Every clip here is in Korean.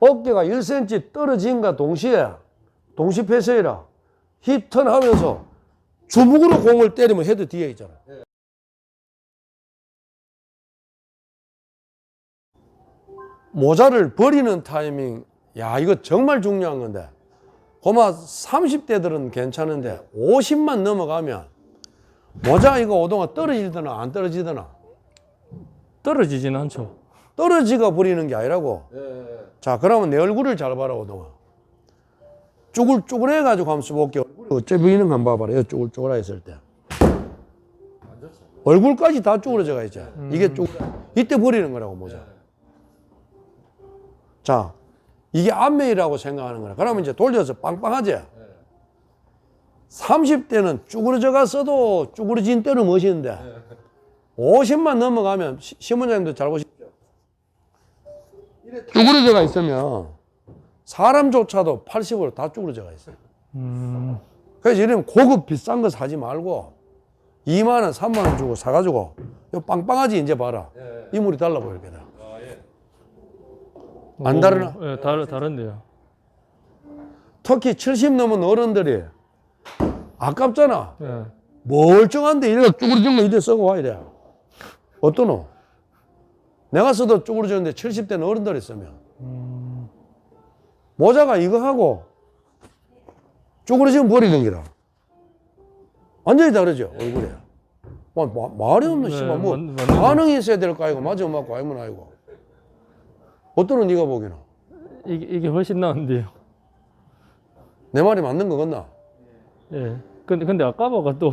어깨가 1cm 떨어진과 동시에 동시 폐쇄라 힙턴 하면서 주먹으로 공을 때리면 헤드 뒤에 있잖아. 모자를 버리는 타이밍, 야, 이거 정말 중요한 건데. 고마 30대들은 괜찮은데 50만 넘어가면 모자 이거 오동아 떨어지더나 안 떨어지더나 떨어지진 않죠. 떨어지가 버리는 게 아니라고. 자, 그러면 내 얼굴을 잘 봐라, 오동아. 쭈글쭈글해 가지고 한번 써볼게. 어째 보이는 거 한번 봐봐라. 이거 쭈글쭈글하 했을 때. 얼굴까지 다 쭈그러져가 있죠. 이게 쭈글, 이때 버리는 거라고, 모자. 자, 이게 앞면이라고 생각하는 거라. 그러면 이제 돌려서 빵빵하지? 30대는 쭈그러져가 써도 쭈그러진 때는 멋있는데, 50만 넘어가면 시- 신문장님도 잘 보십시오. 쭈그러져가 있으면 사람조차도 80으로 다 쭈그러져가 있어요. 음, 그래서 이러면 고급 비싼 거 사지 말고 2만 원, 3만 원 주고 사가지고 요 빵빵하지 이제 봐라. 이물이 달라 보일 거다. 안 오, 다르나? 예, 다르 다른데요. 특히 70 넘은 어른들이 아깝잖아. 예. 멀쩡한데 이래가 쭈그러진 거 이래 쓰고 와 이래. 어떠노? 내가 써도 쭈그러졌는데 70대는 어른들이 쓰면 모자가 이거 하고 쭈그러지면 버리는 기라. 완전히 다르죠 얼굴에. 뭐, 마, 말이 없는 네, 씨발 뭐 반응이 있어야 될 거 아니고 맞아 맞고 아니면 아니고. 어떠노 네가 보기는? 이게 이게 훨씬 나은데요. 내 말이 맞는 거 같나? 예. 근데 근데 아까 봐가 또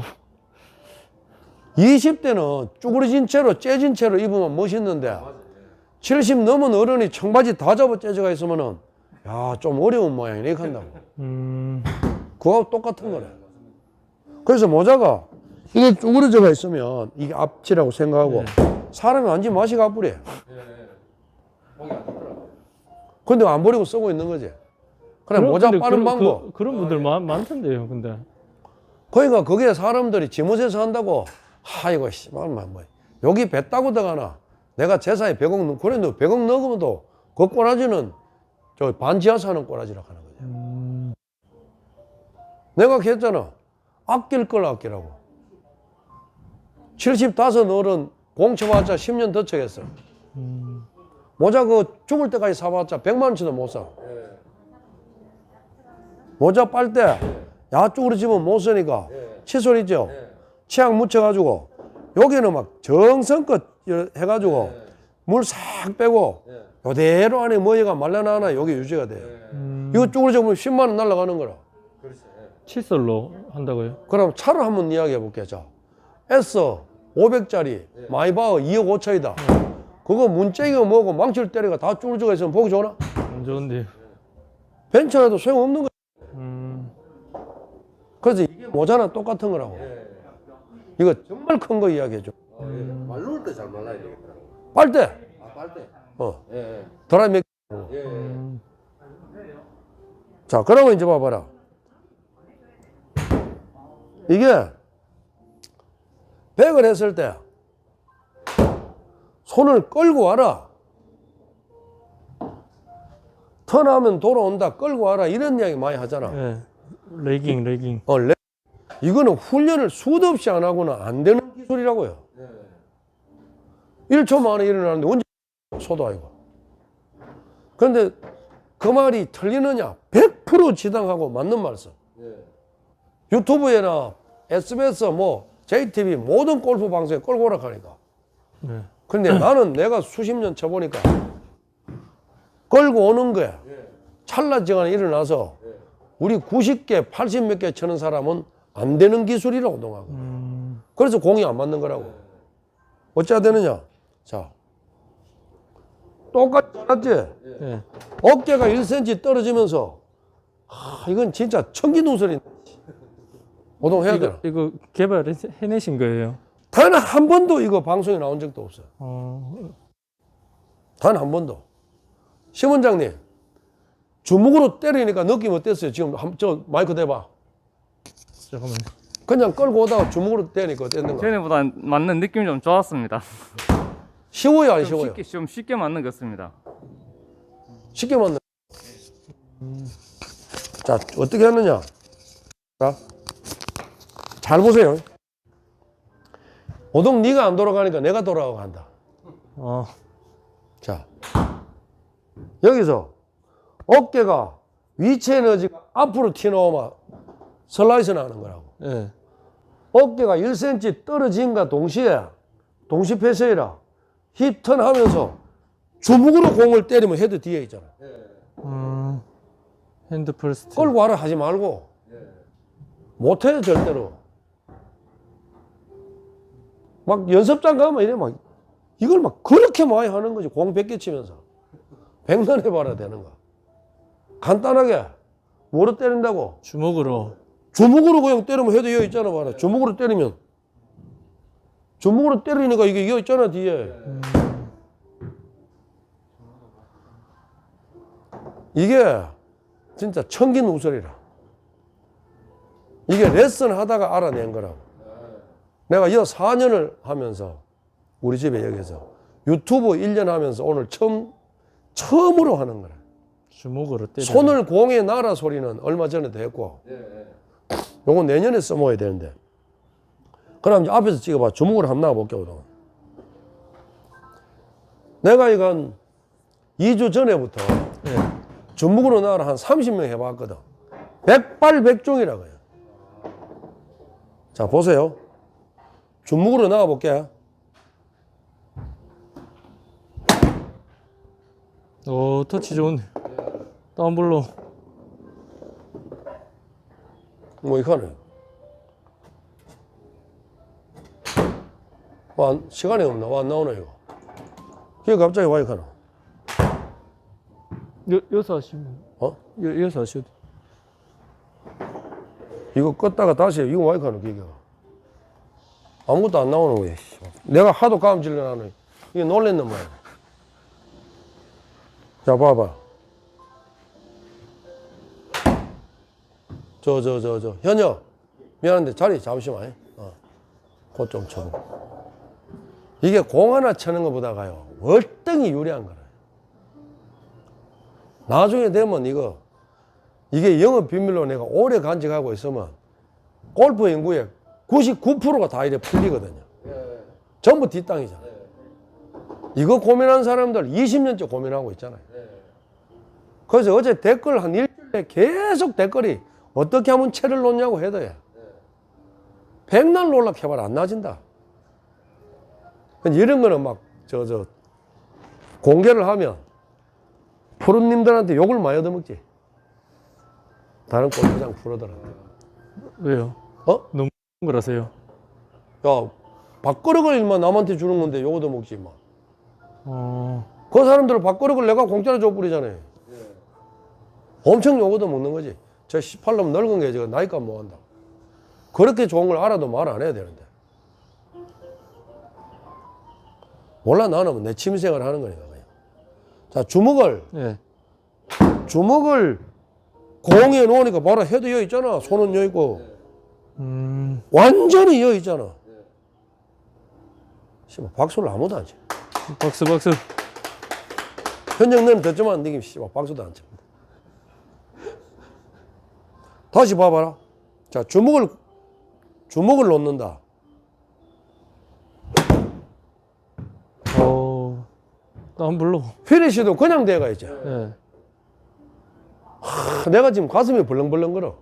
20대는 쭈그러진 채로 째진 채로 입으면 멋있는데 70 넘은 어른이 청바지 다 잡아 째져가 있으면은 야 좀 어려운 모양이네 이렇게 한다고. 음, 그거하고 똑같은 거래 그래서 모자가 이게 쭈그러져가 있으면 이게 앞치라고 생각하고 사람이 완전 맛이 가쁘래 근데 안 버리고 쓰고 있는 거지. 그래 그런- 모자 근데 빠는 그런- 방법. 그, 런 분들 많, 많던데요. 근데. 그러니까 그게 사람들이 지못에서 한다고 아이고 씨발 뭐 여기 배 따고 들어가나? 내가 제사에 100억 넣 그래 너 100억 넣으면도 그 꼬라지는 저 반지하 사는 꼬라지라 하는 음, 내가 했잖아. 아낄 걸 아끼라고. 75 어른 공쳐봤자 10년 더 쳐겠어. 음, 모자 그 죽을 때까지 사봤자 100만 원치도 못사. 모자 빨 때 야쪽으로 집으면 못 쓰니까. 칫솔 있죠 치약 묻혀가지고 여기는 막 정성껏 해가지고 물싹 빼고 요대로 안에 머리가 말라나나 여기 유지가 돼 음, 이거 쪽으로 잡으면 10만 원 날라가는 거라. 칫솔로 한다고요? 그럼 차를 한번 이야기해 볼게요. 자 S 500짜리 마이바흐 2억 5천이다. 그거 문짝이가 뭐고 망치를 때리가 다 쭈그러져 있으면 보기 좋나? 안 좋은데요. 벤츠라도 소용없는 거야 음, 그래서 이게 모자나 똑같은 거라고 이거 정말 큰 거 이야기해 줘 말놓을 때 잘 말라야 되겠다. 빨대 아, 빨대. 어 예, 예. 드라이 맥 예, 예. 음, 자, 그러면 이제 봐봐라. 이게 백을 했을 때 손을 끌고 와라. 턴하면 돌아온다. 끌고 와라. 이런 이야기 많이 하잖아. 예. 레깅 레깅. 어, 레- 이거는 훈련을 수도 없이 안 하고는 안 되는 기술이라고요. 1초 만에 일어나는데 언제 소도 아니고. 그런데 그 말이 틀리느냐? 100% 지당하고 맞는 말씀. 유튜브에나 SBS 뭐 JTV 모든 골프 방송에 끌고 오라 하니까. 네. 근데 나는 내가 수십 년 쳐보니까 끌고 오는 거야. 찰나지간에 일어나서 우리 90개, 80 몇개 치는 사람은 안 되는 기술이라고 동하고. 음, 그래서 공이 안 맞는 거라고. 어찌해야 되느냐? 자. 똑같지 않았지? 예. 어깨가 1cm 떨어지면서, 아, 이건 진짜 천기누설인데. 오동해야 이거 되나? 이거 개발해내신 거예요? 단 한 번도 이거 방송에 나온 적도 없어요. 어, 단한 번도. 심 원장님, 주먹으로 때리니까 느낌 어땠어요? 지금 한, 저 마이크 대봐. 잠깐만. 그냥 끌고 오다가 주먹으로 때리니까 어땠는가? 전에보다 맞는 느낌이 좀 좋았습니다. 쉬워요, 안 좀 쉬워요? 쉽게 좀 쉽게 맞는 것 같습니다. 쉽게 맞는. 자, 어떻게 하느냐? 자, 잘 보세요. 오동 네가 안 돌아가니까 내가 돌아가고 한다. 어, 자, 여기서 어깨가 위치 에너지가 앞으로 튀어나오면 슬라이스 나는 거라고. 예. 어깨가 1cm 떨어진과 동시에 동시 패스이라 힙턴 하면서 주먹으로 공을 때리면 헤드 뒤에 있잖아. 음, 핸드 프레스트. 끌고 와라 하지 말고 못해 절대로. 막 연습장 가면 이래 막 이걸 막 그렇게 많이 하는 거지 공 100개 치면서 백만 해봐라 되는 거. 간단하게 뭐로 때린다고 주먹으로. 주먹으로 그냥 때리면 헤드 여기 있잖아 봐라. 주먹으로 때리면. 주먹으로 때리니까 이게 여기 있잖아 뒤에. 이게 진짜 천긴 우설이라. 이게 레슨 하다가 알아낸 거라고. 내가 여 4년을 하면서 우리 집에 여기서 유튜브 1년 하면서 오늘 처음 처음으로 하는 거라. 주먹으로 때려. 손을 공에 날아 소리는 얼마 전에도 했고 요거 내년에 써먹어야 되는데. 그럼 이제 앞에서 찍어봐. 주먹으로 한번 나와볼게 그동안 내가 한 2주 전에부터 예. 주먹으로 나와라 한 30명 해봤거든. 백발백중이라고 해요. 자 보세요. 주먹으로 나와볼게. 오, 터치 좋은데. 다운블로. 뭐 이거는 와 안- 시간이 없나 와 안 나오나 이거 이게 갑자기 와 이거는 여, 여기서 하시면. 어? 여, 여기서 하셔도. 이거 껐다가 다시 해. 이거 와 이거는 기계가 아무것도 안 나오는 거야 씨. 내가 하도 감질러 나는 이게 놀랬는 뭐야 자 봐봐 저 저 저 저. 현여 미안한데 자리 잠시만. 어. 그좀 쳐보고 이게 공 하나 쳐는 것보다 가요 월등히 유리한 거라. 나중에 되면 이거 이게 영업 비밀로 내가 오래 간직하고 있으면 골프 인구의 99%가 다 이래 풀리거든요. 전부 뒷땅이잖아 요. 이거 고민하는 사람들 20년째 고민하고 있잖아요. 그래서 어제 댓글 한 일주일에 계속 댓글이 어떻게 하면 채를 놓냐고 해도요. 백날 놀락해봐라 안 나진다. 이런 거는 막 저 저 공개를 하면 프로님들한테 욕을 많이 얻어먹지. 다른 골프장 프로들한테. 왜요? 어? 너무 거라세요. 야 밥그릇을 인마 남한테 주는 건데 욕 얻어먹지 마. 어, 그 사람들은 밥그릇을 내가 공짜로 줘버리잖아요. 엄청 욕 얻어먹는 거지. 저 18놈 늙은 게 지금 나이값 못한다. 그렇게 좋은 걸 알아도 말 안 해야 되는데. 몰라 나는 내 취미생활 하는 거니까 그냥. 자 주먹을 예. 주먹을 공에 놓으니까 봐라 헤드 여 있잖아. 손은 여 있고 음, 완전히 여 있잖아. 씨발 박수를 아무도 안 쳐. 박수, 박수. 현정님 듣지만 니기 씨발 박수도 안칩니 다. 다시 봐봐라. 자 주먹을 주먹을 놓는다. 오, 다운블로. 피니시도 그냥 돼가 있지. 예. 하, 내가 지금 가슴이 벌렁벌렁 거려.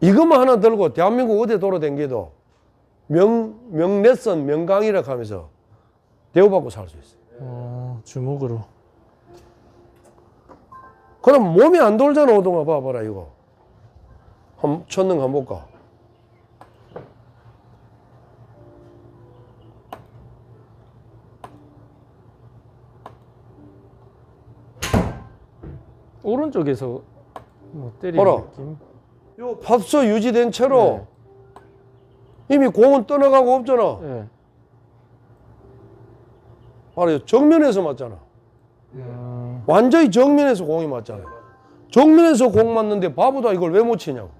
이것만 하나 들고 대한민국 어디 돌아다니도 명, 명레선, 명강이라 하면서 대우받고 살 수 있어. 어, 주먹으로. 그럼 몸이 안 돌잖아, 오동아. 봐봐라, 이거. 한, 천능 한번 볼까? 오른쪽에서 뭐 때리는 봐라. 느낌? 요 팝서 유지된 채로 네. 이미 공은 떠나가고 없잖아. 예. 봐라, 정면에서 맞잖아. 음, 완전히 정면에서 공이 맞잖아. 정면에서 공 맞는데 바보다 이걸 왜 못 치냐고.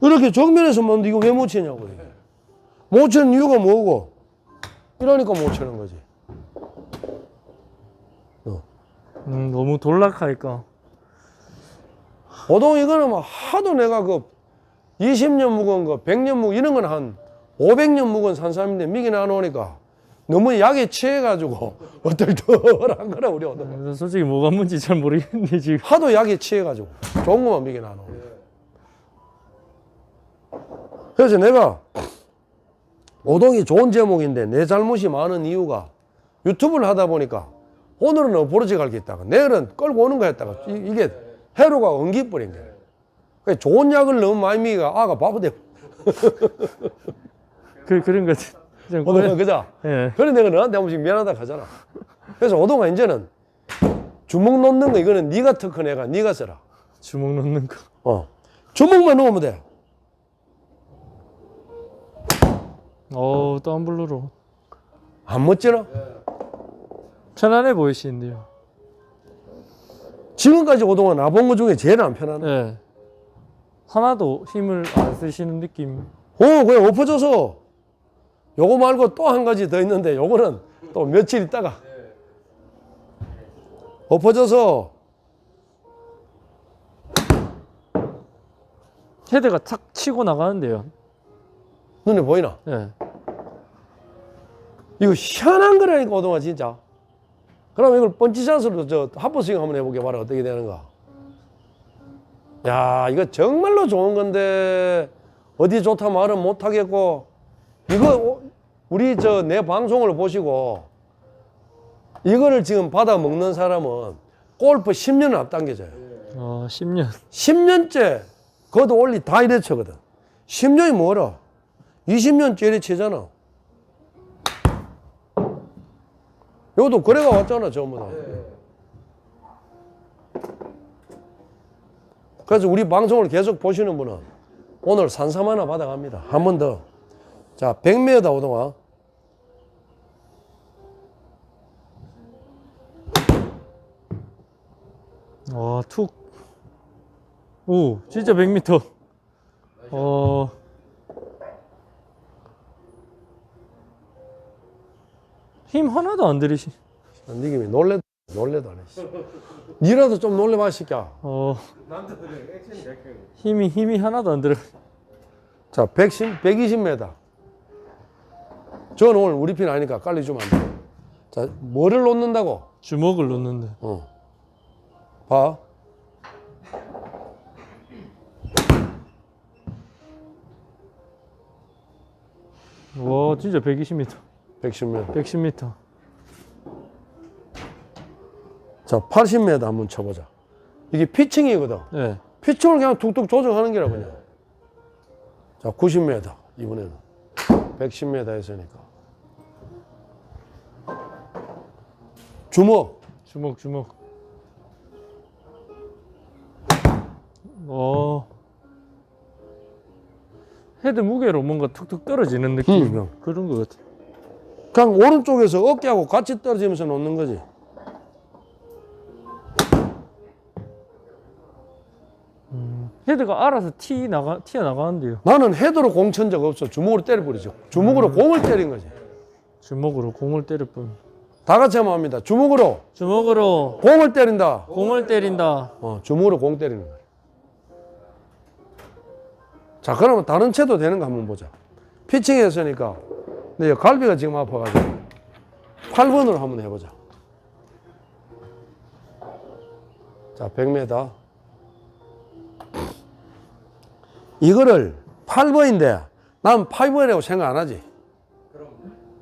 이렇게 정면에서 맞는데 이거 왜 못 치냐고. 이게. 못 치는 이유가 뭐고? 이러니까 못 치는 거지. 어. 음, 너무 돌락하니까. 보통 이거는 뭐 하도 내가 그 20년 묵은 거, 100년 묵은 이런 건 한 500년 묵은 산 사람인데 미기 나누니까 너무 약에 취해가지고 어떨떨한 거라 우리 오동. 그래서 솔직히 뭐가 뭔지 잘 모르겠는데 지금. 하도 약에 취해가지고 좋은 것만 미기 나누. 그래서 내가 오동이 좋은 제목인데 내 잘못이 많은 이유가 유튜브를 하다 보니까 오늘은 어부러지 갈게 있다가 내일은 끌고 오는 거 했다가 이- 이게 해로가 엉기버린 거야. 그러니까 좋은 약을 너무 많이 미가 아가 바보돼. 그, 그런 것 같아. 좀 오동은 꼬여- 그자. 예. 그래 내가 너한테 한 번씩 미안하다 하잖아. 그래서 오동아 이제는 주먹 놓는 거 이거는 네가 특허 내가 네가 써라. 주먹 넣는 거. 어. 주먹만 놓으면 돼. 어우, 덤블루로. 안 멋지나? 편안해 보이시는데요. 지금까지 오동안 나본 것 중에 제일 안 편하네. 예. 하나도 힘을 안 쓰시는 느낌. 어, 그냥 엎어져서 요거 말고 또 한 가지 더 있는데 요거는 또 며칠 있다가 엎어져서 헤드가 탁 치고 나가는데요. 눈에 보이나? 예. 이거 희한한 거라니까 오동아 진짜. 그럼 이걸 번지샷으로 저 하프스윙 한번 해보게 봐라 어떻게 되는가. 야 이거 정말로 좋은 건데 어디 좋다 말은 못하겠고 이거 오- 우리 저 내 방송을 보시고 이거를 지금 받아 먹는 사람은 골프 10년을 앞당겨져요. 어, 10년. 10년째 그것도 원리 다 이래 쳐거든. 10년이 뭐라? 20년째 이래 치잖아. 요것도 거래가 왔잖아, 전부 다. 그래서 우리 방송을 계속 보시는 분은 오늘 산삼 하나 받아갑니다. 한 번 더. 자, 100m다, 오동아. 와, 툭. 오, 진짜 100m. 어. 힘 하나도 안 들이시. 니김이 놀래, 놀래도 안 했어. 니라도 좀 놀래봐, 시끼야. 어. 힘이 힘이 하나도 안 들어. 자, 110, 120m. 저는 오늘 우리 편 아니까 깔리 주면 안 돼. 자, 뭐를 놓는다고? 주먹을 놓는데. 어. 봐. 와, 진짜 120m. 110m. 110m. 자, 80m 한번 쳐보자. 이게 피칭이거든. 네. 피칭을 그냥 툭툭 조정하는 게라 그냥. 자, 90m. 이번에는. 110m 했으니까. 주먹. 주먹 주먹. 어. 헤드 무게로 뭔가 툭툭 떨어지는 느낌. 음. 그런 것 같아. 그냥 오른쪽에서 어깨하고 같이 떨어지면서 놓는 거지. 헤드가 알아서 티 나가 튀어 나가는데요. 나는 헤드로 공 천 적 없어. 주먹으로 때려 버리죠. 주먹으로 공을 때린 거지. 주먹으로 공을 때릴 뿐. 다 같이 한번 합니다. 주먹으로 주먹으로 공을 때린다. 공을 때린다. 어, 주먹으로 공 때리는 거야. 자, 그러면 다른 채도 되는 거 한번 보자. 피칭 했으니까. 근데 이 갈비가 지금 아파가지고. 8번으로 한번 해보자. 자, 100m. 이거를 8번인데, 난 8번이라고 생각 안 하지.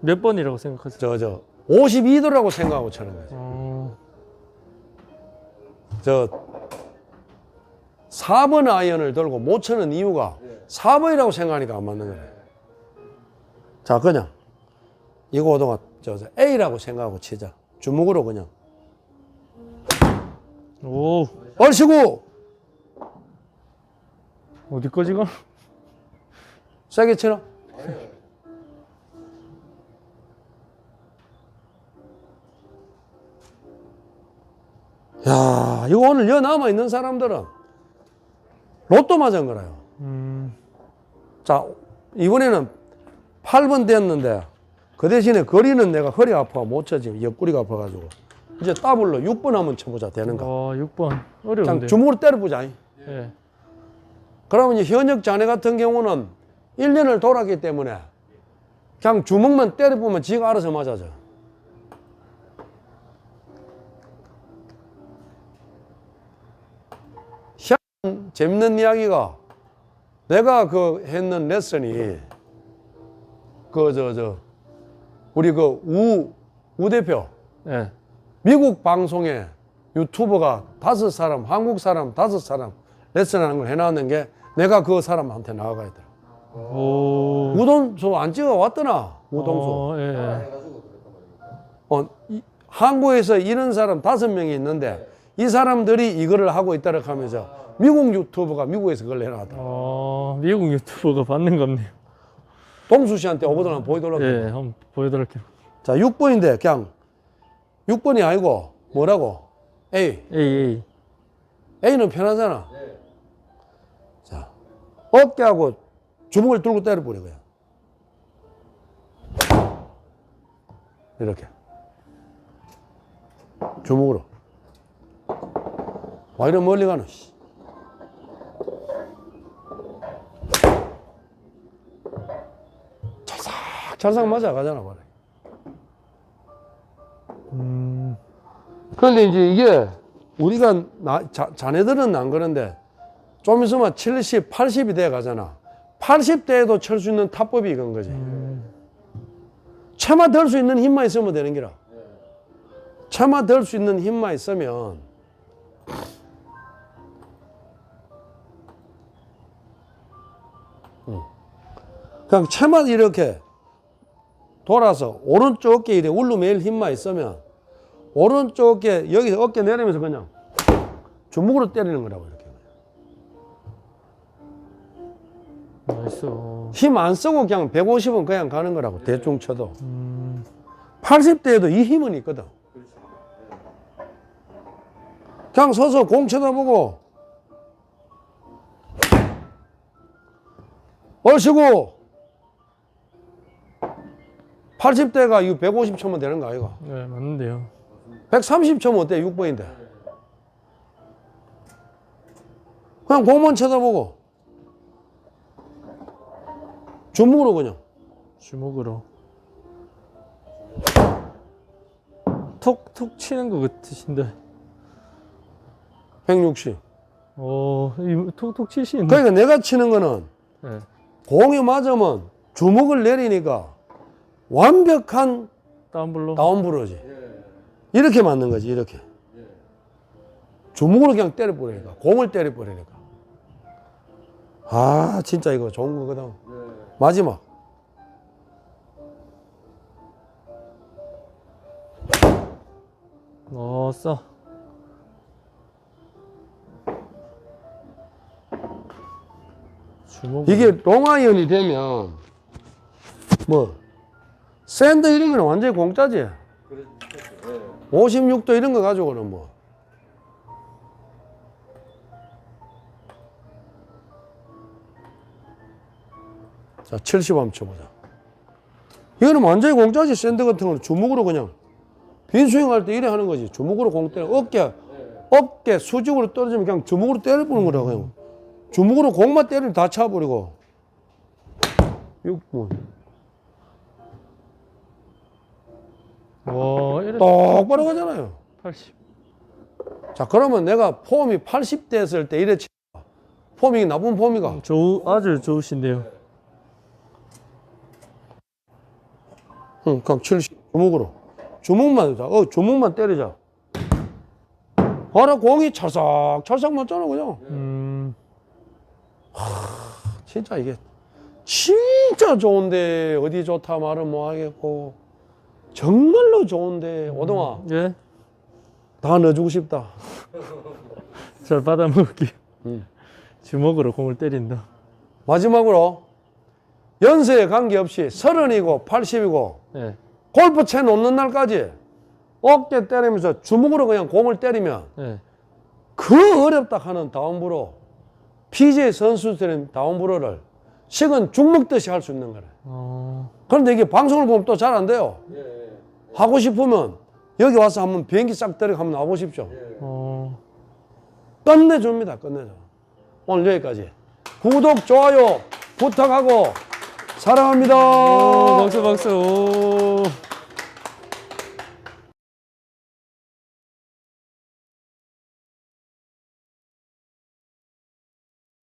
몇 번이라고 생각하세요? 저, 저, 52도라고 생각하고 쳐는 거지. 어, 저 4번 아이언을 들고 못 치는 이유가 4번이라고 생각하니까 안 맞는 거예요. 자, 그냥 이거 오동아 저, 저 A라고 생각하고 치자. 주먹으로 그냥. 오 얼씨구 어디까지 가? 세게 치나? 야, 이거 오늘 여 남아 있는 사람들은 로또 맞은 거라요. 음, 자, 이번에는 8번 됐는데 그 대신에 거리는 내가 허리 아파 못 쳐 지금 옆구리가 아파가지고 이제 더블로 6번 한번 쳐보자 되는가? 와, 6번. 그냥 어려운데. 주먹으로 때려보자. 예. 그러면 이제 현역 자네 같은 경우는 1년을 돌았기 때문에 그냥 주먹만 때려보면 지가 알아서 맞아져. 재밌는 이야기가 내가 그 했는 레슨이 그 저저 우리 그우우 대표 예. 미국 방송에 유튜버가 다섯 사람, 한국 사람 다섯 사람 레슨하는 걸 해놨는 게 내가 그 사람한테 나가야 돼. 오. 우동수 안 찍어 왔더나 우동수. 어, 예. 말입니까? 어, 이- 한국에서 이런 사람 다섯 명이 있는데 이 사람들이 이거를 하고 있다고 하면서 미국 유튜버가 미국에서 그걸 해놨다. 어, 미국 유튜버가 받는 겁네요. 동수 씨한테 오버들 한번 보여달라고. 예, 한번 보여드릴게요. 자, 6번인데 그냥 6번이 아니고 뭐라고? A. 에이, 에이. A는 편하잖아. 네. 자, 어깨하고 주먹을 들고 때려버려, 그냥. 이렇게. 주먹으로. 와, 이래 멀리 가노, 씨. 찰싹 맞아 가잖아, 말이야. 음, 그런데 이제 이게 우리가 나, 자, 자네들은 안 그런데 좀 있으면 70, 80이 돼 가잖아. 80대에도 칠수 있는 타법이 이건 거지. 차마 들 수 있는 힘만 있으면 되는 기라. 차마 들 수 있는 힘만 있으면 응. 그냥 차마 이렇게 돌아서 오른쪽 어깨 이래 울루매일 힘만 있으면 오른쪽 어깨 여기서 어깨 내리면서 그냥 주먹으로 때리는 거라고 이렇게 나이스. 어. 힘안 쓰고 그냥 150은 그냥 가는 거라고 대충 쳐도 음, 80대에도 이 힘은 있거든 그냥 서서 공 쳐다보고 얼씨구 80대가 이 150 쳐면 되는 거 아이가 네, 맞는데요. 130 쳐면 어때 6번인데 그냥 공만 쳐다보고 주먹으로 그냥 주먹으로. 톡톡 치는 것 같으신데. 160 어, 이 톡톡 치시는데. 그러니까 내가 치는 거는 네. 공이 맞으면 주먹을 내리니까 완벽한 다운블로. 다운브로지. 예. 이렇게 맞는 거지, 이렇게. 주먹으로 그냥 때려버리니까. 공을 때려버리니까. 아, 진짜 이거 좋은 거거든. 네. 마지막. 어, 싸. 주먹. 이게 롱아이언이 되면, 뭐, 샌드 이런 거는 완전히 공짜지. 그렇죠. 예. 56도 이런 거 가지고는 뭐. 자, 70 한번 쳐보자. 이거는 완전히 공짜지, 샌드 같은 거는 주먹으로 그냥. 빈 스윙 할 때 이래 하는 거지. 주먹으로 공 때려. 어깨, 어깨 수직으로 떨어지면 그냥 주먹으로 때려보는 거라고. 그냥. 주먹으로 공만 때리면 다 차버리고. 6분. 와, 이래. 똑바로 가잖아요. 80. 자, 그러면 내가 폼이 80대 했을 때 이래 치 폼이 나쁜 폼이가. 좋, 아주 좋으신데요. 응, 그럼 70 주먹으로. 주먹만, 자, 어, 주먹만 때리자. 봐라, 공이 찰싹, 찰싹 맞잖아, 그냥. 음, 진짜 이게, 진짜 좋은데, 어디 좋다 말은 뭐 하겠고, 정말로 좋은데, 오동아, 예. 다 넣어주고 싶다. 잘 받아먹을게요. 음. 주먹으로 공을 때린다. 마지막으로, 연세에 관계없이 서른이고 80이고, 예. 골프 채 놓는 날까지 어깨 때리면서 주먹으로 그냥 공을 때리면 예. 그 어렵다 하는 다운브로 PJ 선수들은 다운브로를 식은 죽 먹듯이 할 수 있는 거래. 어, 그런데 이게 방송을 보면 또 잘 안 돼요. 예. 예. 하고 싶으면 여기 와서 한번 비행기 싹 들이고 한번 나와보십시오. 어, 끝내줍니다. 끝내줘. 오늘 여기까지. 구독, 좋아요 부탁하고 사랑합니다. 오, 박수 박수. 오.